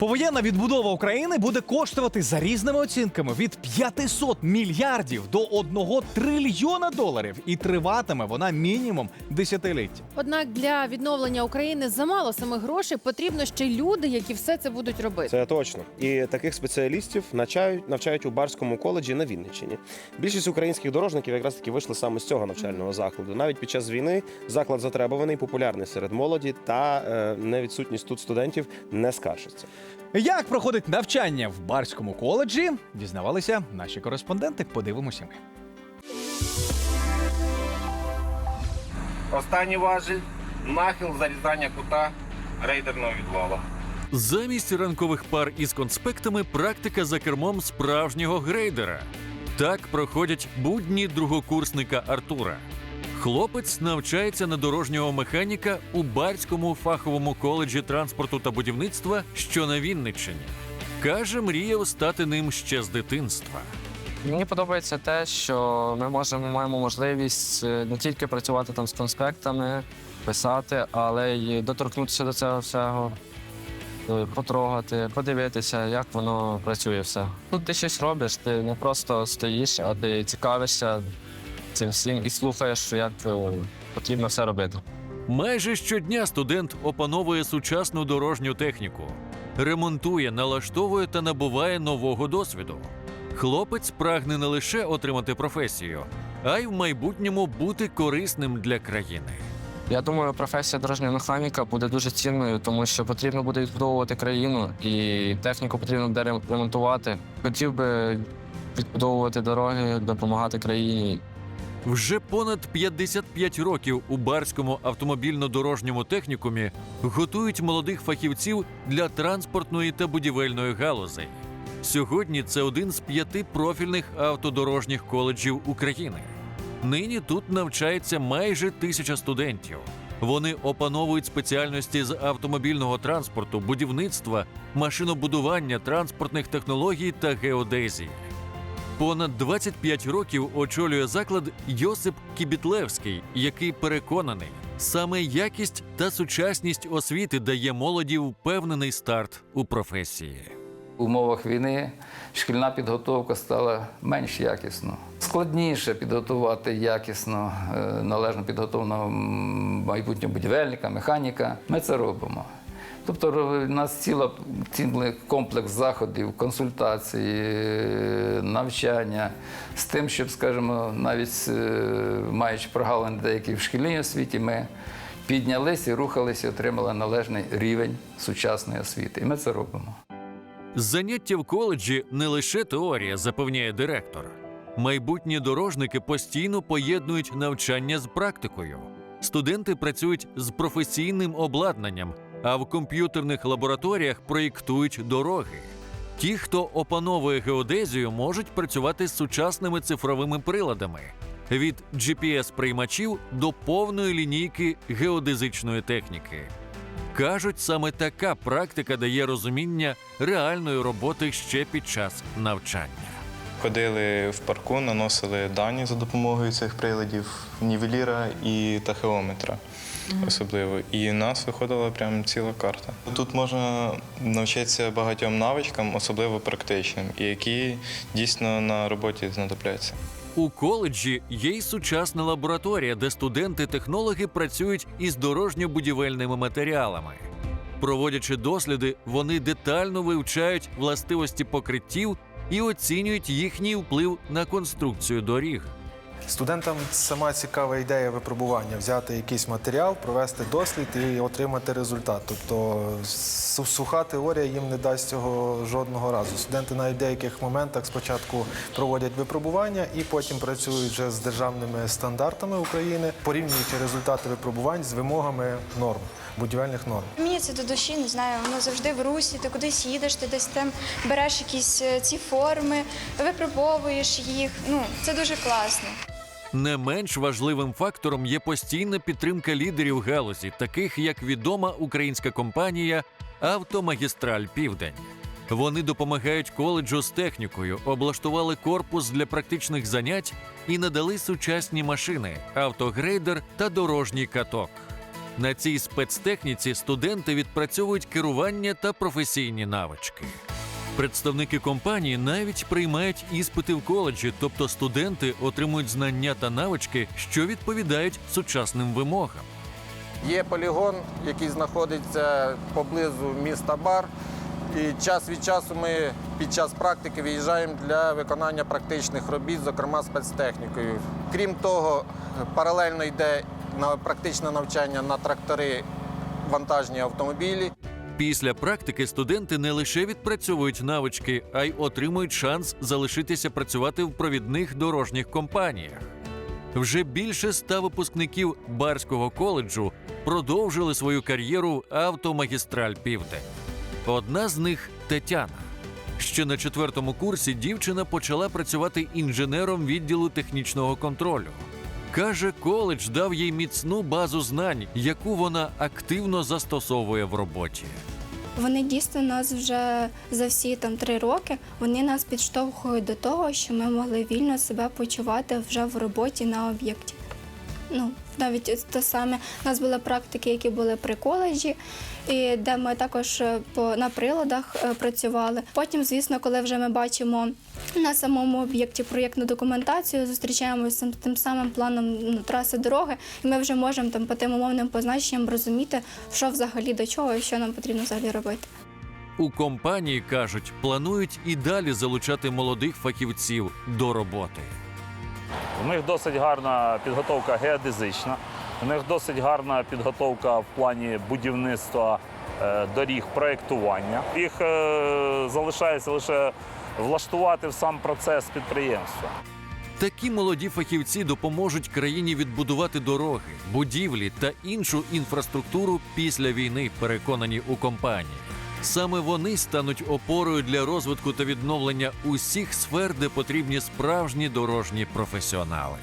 Повоєнна відбудова України буде коштувати за різними оцінками від 500 мільярдів до 1 трильйона доларів, і триватиме вона мінімум десятиліття. Однак для відновлення України замало самих грошей потрібно ще й люди, які все це будуть робити. Це точно. І таких спеціалістів навчають, навчають у Барському коледжі на Вінниччині. Більшість українських дорожників якраз таки вийшли саме з цього навчального закладу. Навіть під час війни заклад затребуваний, популярний серед молоді, та е, невідсутність тут студентів не скаржиться. Як проходить навчання в Барському коледжі, дізнавалися наші кореспонденти. Подивимося ми. Останній важіль нахил зарізання кута рейдерного відвалу. Замість ранкових пар із конспектами практика за кермом справжнього грейдера. Так проходять будні другокурсника Артура. Хлопець навчається на дорожнього механіка у Барському фаховому коледжі транспорту та будівництва, що на Вінниччині. Каже, мріяв стати ним ще з дитинства. Мені подобається те, що ми можемо маємо можливість е, не тільки працювати там з конспектами, писати, але й доторкнутися до цього всього, е, потрогати, подивитися, як воно працює все. Тут ти щось робиш, ти не просто стоїш, а ти цікавишся цим всім і слухаєш, як е, потрібно все робити. Майже щодня студент опановує сучасну дорожню техніку, ремонтує, налаштовує та набуває нового досвіду. Хлопець прагне не лише отримати професію, а й в майбутньому бути корисним для країни. Я думаю, професія дорожнього механіка буде дуже цінною, тому що потрібно буде відбудовувати країну і техніку потрібно буде ремонтувати. Хотів би відбудовувати дороги, допомагати країні. Вже понад 55 років у Барському автомобільно-дорожньому технікумі готують молодих фахівців для транспортної та будівельної галузей. Сьогодні це один з п'яти профільних автодорожніх коледжів України. Нині тут навчається майже тисяча студентів. Вони опановують спеціальності з автомобільного транспорту, будівництва, машинобудування, транспортних технологій та геодезії. Понад 25 років очолює заклад Йосип Кібітлевський, який переконаний, саме якість та сучасність освіти дає молоді впевнений старт у професії. В умовах війни шкільна підготовка стала менш якісно. Складніше підготувати якісно, е, належно підготовленого майбутнього будівельника, механіка. Ми це робимо. Тобто ро- у нас ціла, цілий комплекс заходів, консультації, е, навчання з тим, щоб, скажімо, навіть е, маючи прогалини деякі в шкільній освіті, ми піднялися і рухалися, і отримали належний рівень сучасної освіти. І ми це робимо. Заняття в коледжі не лише теорія, запевняє директор. Майбутні дорожники постійно поєднують навчання з практикою. Студенти працюють з професійним обладнанням, а в комп'ютерних лабораторіях проєктують дороги. Ті, хто опановує геодезію, можуть працювати з сучасними цифровими приладами від GPS-приймачів до повної лінійки геодезичної техніки. Кажуть, саме така практика дає розуміння реальної роботи ще під час навчання. Ходили в парку, наносили дані за допомогою цих приладів, нівеліра і тахеометра особливо. І у нас виходила прям ціла карта. Тут можна навчитися багатьом навичкам, особливо практичним, і які дійсно на роботі знадобляться. У коледжі є й сучасна лабораторія, де студенти-технологи працюють із дорожньо-будівельними матеріалами. Проводячи досліди, вони детально вивчають властивості покриттів і оцінюють їхній вплив на конструкцію доріг. Студентам сама цікава ідея випробування взяти якийсь матеріал, провести дослід і отримати результат. Тобто суха теорія їм не дасть цього жодного разу. Студенти в деяких моментах спочатку проводять випробування і потім працюють вже з державними стандартами України, порівнюючи результати випробувань з вимогами норм, будівельних норм. Мені це до душі, не знаю, воно завжди в русі, ти кудись їдеш, ти десь там береш якісь е, ці форми, випробовуєш їх. Ну, це дуже класно. Не менш важливим фактором є постійна підтримка лідерів галузі, таких як відома українська компанія Автомагістраль Південь. Вони допомагають коледжу з технікою, облаштували корпус для практичних занять і надали сучасні машини, автогрейдер та дорожній каток. На цій спецтехніці студенти відпрацьовують керування та професійні навички. Представники компанії навіть приймають іспити в коледжі, тобто студенти отримують знання та навички, що відповідають сучасним вимогам. Є полігон, який знаходиться поблизу міста Бар. І час від часу ми під час практики виїжджаємо для виконання практичних робіт, зокрема спецтехнікою. Крім того, паралельно йде на практичне навчання на трактори вантажні автомобілі. Після практики студенти не лише відпрацьовують навички, а й отримують шанс залишитися працювати в провідних дорожніх компаніях. Вже більше ста випускників Барського коледжу продовжили свою кар'єру автомагістраль Південь. Одна з них Тетяна. Ще на четвертому курсі дівчина почала працювати інженером відділу технічного контролю. Каже, коледж дав їй міцну базу знань, яку вона активно застосовує в роботі. Вони дійсно нас вже за всі там три роки вони нас підштовхують до того, що ми могли вільно себе почувати вже в роботі на об'єкті. Ну, навіть те саме у нас були практики, які були при коледжі, і де ми також е, по на приладах е, працювали. Потім, звісно, коли вже ми бачимо на самому об'єкті проєктну документацію, зустрічаємося з тим- самим планом ну, траси дороги, і ми вже можемо там по тим умовним позначенням розуміти, що взагалі до чого і що нам потрібно взагалі робити. У компанії кажуть, планують і далі залучати молодих фахівців до роботи. У них досить гарна підготовка геодезична, у них досить гарна підготовка в плані будівництва е, доріг, проєктування. Їх е, залишається лише влаштувати в сам процес підприємства. Такі молоді фахівці допоможуть країні відбудувати дороги, будівлі та іншу інфраструктуру після війни, переконані у компанії. Саме вони стануть опорою для розвитку та відновлення усіх сфер, де потрібні справжні дорожні професіонали.